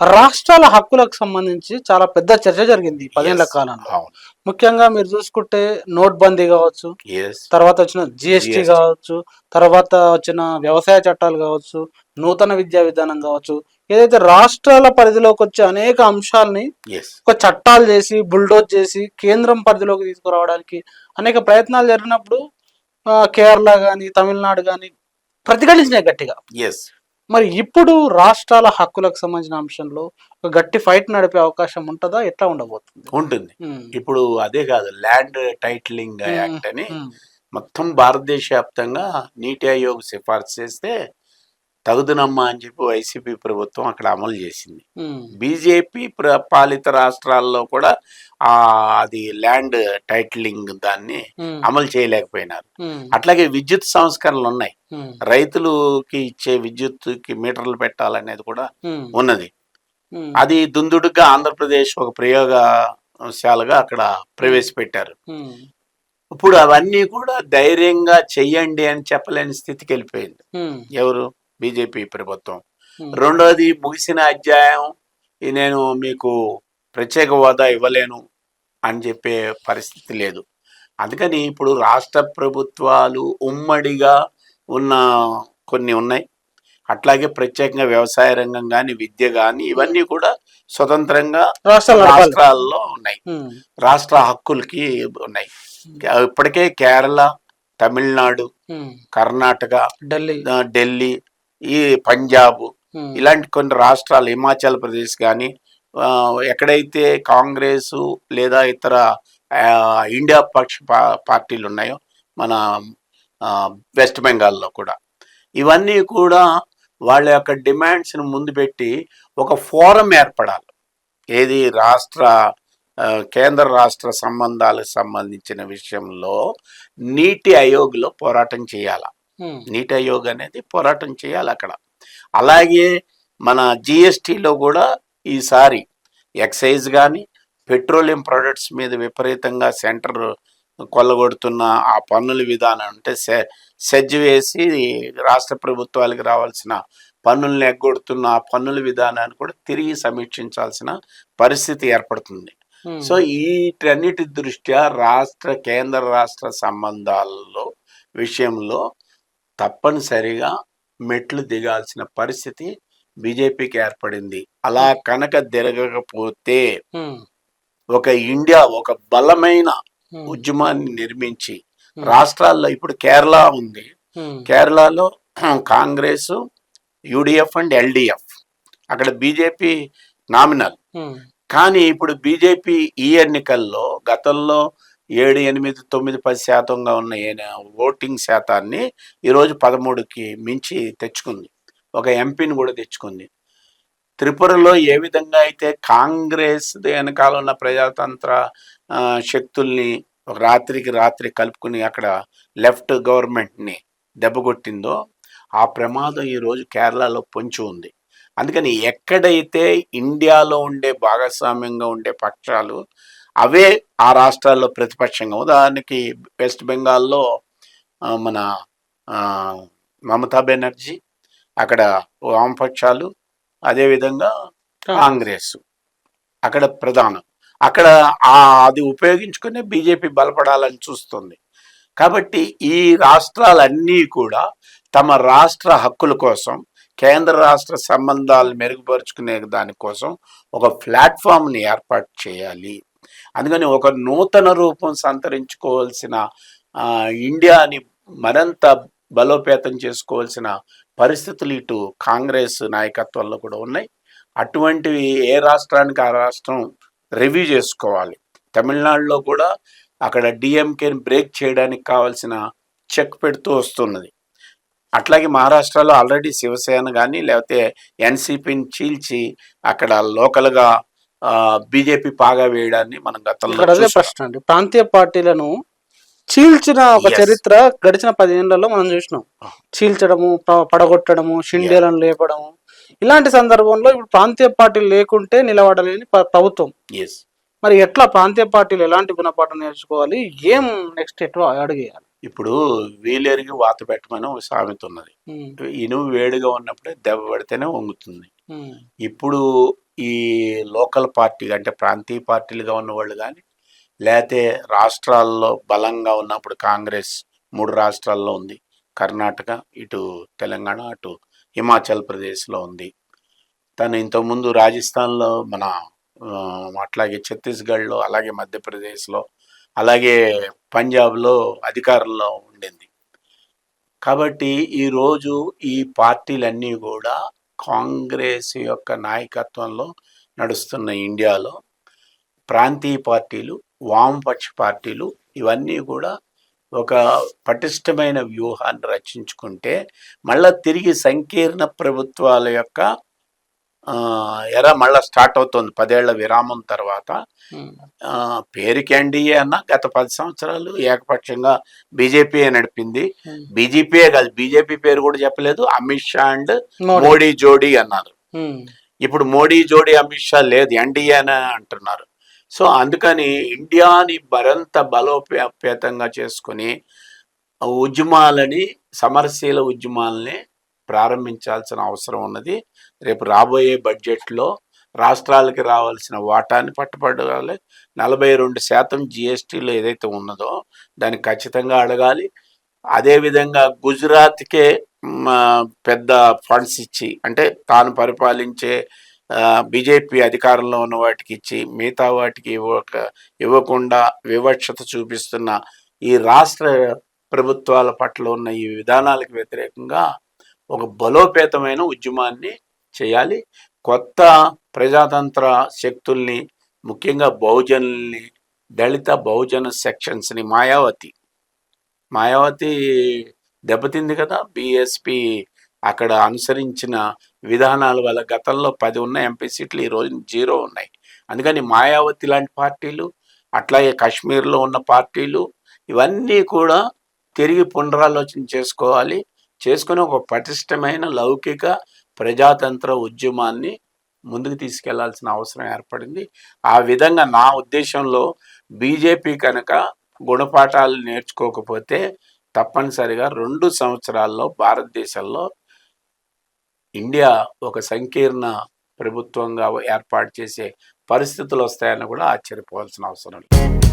రాష్ట్రాల హక్కులకు సంబంధించి చాలా పెద్ద చర్చ జరిగింది పదేళ్ళ కాలంలో. ముఖ్యంగా మీరు చూసుకుంటే నోట్ బందీ కావచ్చు తర్వాత వచ్చిన జిఎస్టి. కావచ్చు తర్వాత వచ్చిన వ్యవసాయ చట్టాలు కావచ్చు నూతన విద్యా విధానం కావచ్చు ఏదైతే రాష్ట్రాల పరిధిలోకి వచ్చే అనేక అంశాలని ఒక చట్టాలు చేసి బుల్డోజ్ చేసి కేంద్రం పరిధిలోకి తీసుకురావడానికి అనేక ప్రయత్నాలు జరిగినప్పుడు కేరళ కానీ తమిళనాడు కానీ ప్రతిఘటించినాయి గట్టిగా. మరి ఇప్పుడు రాష్ట్రాల హక్కులకు సంబంధించిన అంశంలో ఒక గట్టి ఫైట్ నడిపే అవకాశం ఉంటుందా? ఎట్లా ఉండబోతుంది? ఉంటుంది. ఇప్పుడు అదే కాదు ల్యాండ్ టైటిలింగ్ యాక్ట్ అని మొత్తం భారతదేశ వ్యాప్తంగా నీటి ఆయోగ్ సిఫార్సు చేస్తే తగుదునమ్మా అని చెప్పి వైసీపీ ప్రభుత్వం అక్కడ అమలు చేసింది. బీజేపీ ప్ర- పాలిత రాష్ట్రాల్లో కూడా ఆ అది ల్యాండ్ టైటిలింగ్ దాన్ని అమలు చేయలేకపోయినారు. అట్లాగే విద్యుత్ సంస్కరణలు ఉన్నాయి. రైతులుకి ఇచ్చే విద్యుత్తుకి మీటర్లు పెట్టాలనేది కూడా ఉన్నది. అది దుందుడుగా ఆంధ్రప్రదేశ్ ఒక ప్రయోగశాలగా అక్కడ ప్రవేశపెట్టారు. ఇప్పుడు అవన్నీ కూడా ధైర్యంగా చెయ్యండి అని చెప్పలేని స్థితికి వెళ్ళిపోయింది. ఎవరు? బీజేపీ ప్రభుత్వం. రెండోది ముగిసిన అధ్యాయం నేను మీకు ప్రత్యేక హోదా ఇవ్వలేను అని చెప్పే పరిస్థితి లేదు. అందుకని ఇప్పుడు రాష్ట్ర ప్రభుత్వాలు ఉమ్మడిగా ఉన్న కొన్ని ఉన్నాయి. అట్లాగే ప్రత్యేకంగా వ్యవసాయ రంగం కానీ విద్య కానీ ఇవన్నీ కూడా స్వతంత్రంగా. రాష్ట్రాల్లో ఉన్నాయి. రాష్ట్ర హక్కులకి ఉన్నాయి. ఇప్పటికే కేరళ తమిళనాడు కర్ణాటక ఢిల్లీ. ఢిల్లీ ఈ పంజాబ్ ఇలాంటి కొన్ని రాష్ట్రాలు హిమాచల్ ప్రదేశ్ కానీ ఎక్కడైతే కాంగ్రెస్ లేదా ఇతర ఇండియా పక్ష పార్టీలు ఉన్నాయో మన వెస్ట్ బెంగాల్లో కూడా. ఇవన్నీ కూడా వాళ్ళ యొక్క డిమాండ్స్ని ముందు పెట్టి ఒక ఫోరం ఏర్పడాలి. ఏది రాష్ట్ర కేంద్ర రాష్ట్ర సంబంధాలకు సంబంధించిన విషయంలో నీటి ఆయోగ్లో పోరాటం చేయాలి. నీటి ఆయోగ్ అనేది పోరాటం చేయాలి అక్కడ. అలాగే మన జిఎస్టిలో కూడా ఈసారి ఎక్సైజ్ కానీ పెట్రోలియం ప్రొడక్ట్స్ మీద విపరీతంగా సెంటర్ కొల్లగొడుతున్న ఆ పన్నుల విధానం అంటే సె సెజ్ వేసి రాష్ట్ర ప్రభుత్వాలకు రావాల్సిన పన్నులను ఎగ్గొడుతున్న ఆ పన్నుల విధానాన్ని కూడా తిరిగి సమీక్షించాల్సిన పరిస్థితి ఏర్పడుతుంది. సో వీటన్నిటి దృష్ట్యా రాష్ట్ర కేంద్ర రాష్ట్ర సంబంధాలలో విషయంలో తప్పనిసరిగా మెట్లు దిగాల్సిన పరిస్థితి బీజేపీకి ఏర్పడింది. అలా కనుక జరగకపోతే ఉమ్, ఒక ఇండియా ఒక బలమైన ఉమ్, ఉద్యమాన్ని నిర్మించి రాష్ట్రాల్లో ఇప్పుడు కేరళ ఉంది. కేరళలో కాంగ్రెస్ యూడిఎఫ్ అండ్ ఎల్డిఎఫ్. అక్కడ బీజేపీ నామినల్. కానీ ఇప్పుడు బీజేపీ ఈ ఎన్నికల్లో గతంలో ఏడు ఎనిమిది తొమ్మిది పది శాతంగా ఉన్న ఓటింగ్ శాతాన్ని ఈరోజు పదమూడుకి మించి తెచ్చుకుంది. ఒక ఎంపీని కూడా తెచ్చుకుంది. త్రిపురలో ఏ విధంగా అయితే కాంగ్రెస్ వెనకాల ఉన్న ప్రజాతంత్ర శక్తుల్ని రాత్రికి రాత్రి కలుపుకుని అక్కడ లెఫ్ట్ గవర్నమెంట్ని దెబ్బకొట్టిందో ఆ ప్రమాదం ఈరోజు కేరళలో పొంచి ఉంది. అందుకని ఎక్కడైతే ఇండియాలో ఉండే భాగస్వామ్యంగా ఉండే పక్షాలు అవే ఆ రాష్ట్రాల్లో ప్రతిపక్షంగా. ఉదాహరణకి వెస్ట్ బెంగాల్లో మన మమతా బెనర్జీ అక్కడ వామపక్షాలు అదేవిధంగా కాంగ్రెస్ అక్కడ ప్రధానం. అక్కడ ఆ అది ఉపయోగించుకునే బీజేపీ బలపడాలని చూస్తుంది. కాబట్టి ఈ రాష్ట్రాలన్నీ కూడా తమ రాష్ట్ర హక్కుల కోసం కేంద్ర రాష్ట్ర సంబంధాలు మెరుగుపరుచుకునే దానికోసం ఒక ప్లాట్ఫామ్ని ఏర్పాటు చేయాలి. అందుకని ఒక నూతన రూపం సంతరించుకోవాల్సిన ఇండియాని మరింత బలోపేతం చేసుకోవాల్సిన పరిస్థితులు ఇటు కాంగ్రెస్ నాయకత్వంలో కూడా ఉన్నాయి. అటువంటివి ఏ రాష్ట్రానికి ఆ రాష్ట్రం రివ్యూ చేసుకోవాలి. తమిళనాడులో కూడా అక్కడ డిఎంకేని బ్రేక్ చేయడానికి కావాల్సిన చెక్ పెడుతూ వస్తున్నది. అట్లాగే మహారాష్ట్రలో ఆల్రెడీ శివసేన కానీ లేకపోతే ఎన్సీపీని చీల్చి అక్కడ లోకల్గా బీజేపీ పాగా వేయడాన్ని మనం గతంలో అదే. ప్రశ్న అండి. ప్రాంతీయ పార్టీలను చీల్చిన ఒక. చరిత్ర గడిచిన పదిహేనులలో మనం చూసినాం. చీల్చడము పడగొట్టడము షిండేలను లేపడము. ఇలాంటి సందర్భంలో ఇప్పుడు ప్రాంతీయ పార్టీలు లేకుంటే నిలబడలేని ప్ర- ప్రభుత్వం. మరి ఎట్లా ప్రాంతీయ పార్టీలు ఎలాంటి గుణపాఠం నేర్చుకోవాలి? ఏం నెక్స్ట్ ఎట్లా అడిగేయాలి? ఇప్పుడు వీలెరిగి వాత పెట్టమని ఒక సామెత ఉన్నది. ఇనుము వేడిగా ఉన్నప్పుడే దెబ్బ పడితేనే వంగుతుంది. ఉమ్, ఇప్పుడు ఈ లోకల్ పార్టీ అంటే ప్రాంతీయ పార్టీలుగా ఉన్నవాళ్ళు కానీ లేతే రాష్ట్రాల్లో బలంగా ఉన్నప్పుడు కాంగ్రెస్ మూడు రాష్ట్రాల్లో ఉంది. కర్ణాటక ఇటు తెలంగాణ అటు హిమాచల్ ప్రదేశ్లో ఉంది. తను ఇంతకుముందు రాజస్థాన్లో మన అట్లాగే ఛత్తీస్గఢ్లో అలాగే మధ్యప్రదేశ్లో అలాగే పంజాబ్లో అధికారంలో ఉండింది. కాబట్టి ఈరోజు ఈ పార్టీలన్నీ కూడా కాంగ్రెస్ యొక్క నాయకత్వంలో నడుస్తున్న ఇండియాలో ప్రాంతీయ పార్టీలు వామపక్ష పార్టీలు ఇవన్నీ కూడా ఒక పటిష్టమైన వ్యూహాన్ని రచించుకుంటే మళ్ళా తిరిగి సంకీర్ణ ప్రభుత్వాల యొక్క ఎర మళ్ళా స్టార్ట్ అవుతుంది పదేళ్ళ విరామం తర్వాత. పేరుకి ఎన్డీఏ అన్న గత పది సంవత్సరాలు ఏకపక్షంగా బీజేపీ నడిపింది. ఉమ్, బీజేపీయే కాదు బీజేపీ పేరు కూడా చెప్పలేదు. అమిత్ షా అండ్ మోడీ. జోడీ అన్నారు. ఇప్పుడు మోడీ జోడీ అమిత్ షా లేదు ఎన్డీఏ అని అంటున్నారు. సో అందుకని ఇండియాని మరింత బలోపేతంగా చేసుకుని ఉద్యమాలని సమరశీల ఉద్యమాలని ప్రారంభించాల్సిన అవసరం ఉన్నది. రేపు రాబోయే బడ్జెట్లో రాష్ట్రాలకి రావాల్సిన వాటాని పట్టుబడాలి నలభై రెండు శాతం జిఎస్టీలో ఏదైతే ఉన్నదో దాన్ని ఖచ్చితంగా అడగాలి. అదేవిధంగా గుజరాత్కే పెద్ద ఫండ్స్ ఇచ్చి అంటే తాను పరిపాలించే బీజేపీ అధికారంలో ఉన్న వాటికి ఇచ్చి మిగతా వాటికి ఇవ్వక ఇవ్వకుండా వివక్షత చూపిస్తున్న ఈ రాష్ట్ర ప్రభుత్వాల పట్ల ఉన్న ఈ విధానాలకు వ్యతిరేకంగా ఒక బలోపేతమైన ఉద్యమాన్ని చేయాలి. కొత్త ప్రజాతంత్ర శక్తుల్ని ముఖ్యంగా బహుజనుల్ని దళిత బహుజన సెక్షన్స్ని మాయావతి. మాయావతి దెబ్బతింది కదా బిఎస్పి అక్కడ అనుసరించిన విధానాల వల్ల గతంలో పది ఉన్న ఎంపీ సీట్లు ఈ రోజు జీరో ఉన్నాయి. అందుకని మాయావతి లాంటి పార్టీలు అట్లాగే కాశ్మీర్లో ఉన్న పార్టీలు ఇవన్నీ కూడా తిరిగి పునరాలోచన చేసుకోవాలి. చేసుకుని ఒక పటిష్టమైన లౌకిక ప్రజాతంత్ర ఉద్యమాన్ని ముందుకు తీసుకెళ్ళాల్సిన అవసరం ఏర్పడింది. ఆ విధంగా నా ఉద్దేశంలో బీజేపీ కనుక గుణపాఠాలు నేర్చుకోకపోతే తప్పనిసరిగా రెండు సంవత్సరాల్లో భారతదేశంలో ఇండియా ఒక సంకీర్ణ ప్రభుత్వంగా ఏర్పాటు చేసే పరిస్థితులు వస్తాయని కూడా ఆశ్చర్యపోవాల్సిన అవసరం లేదు.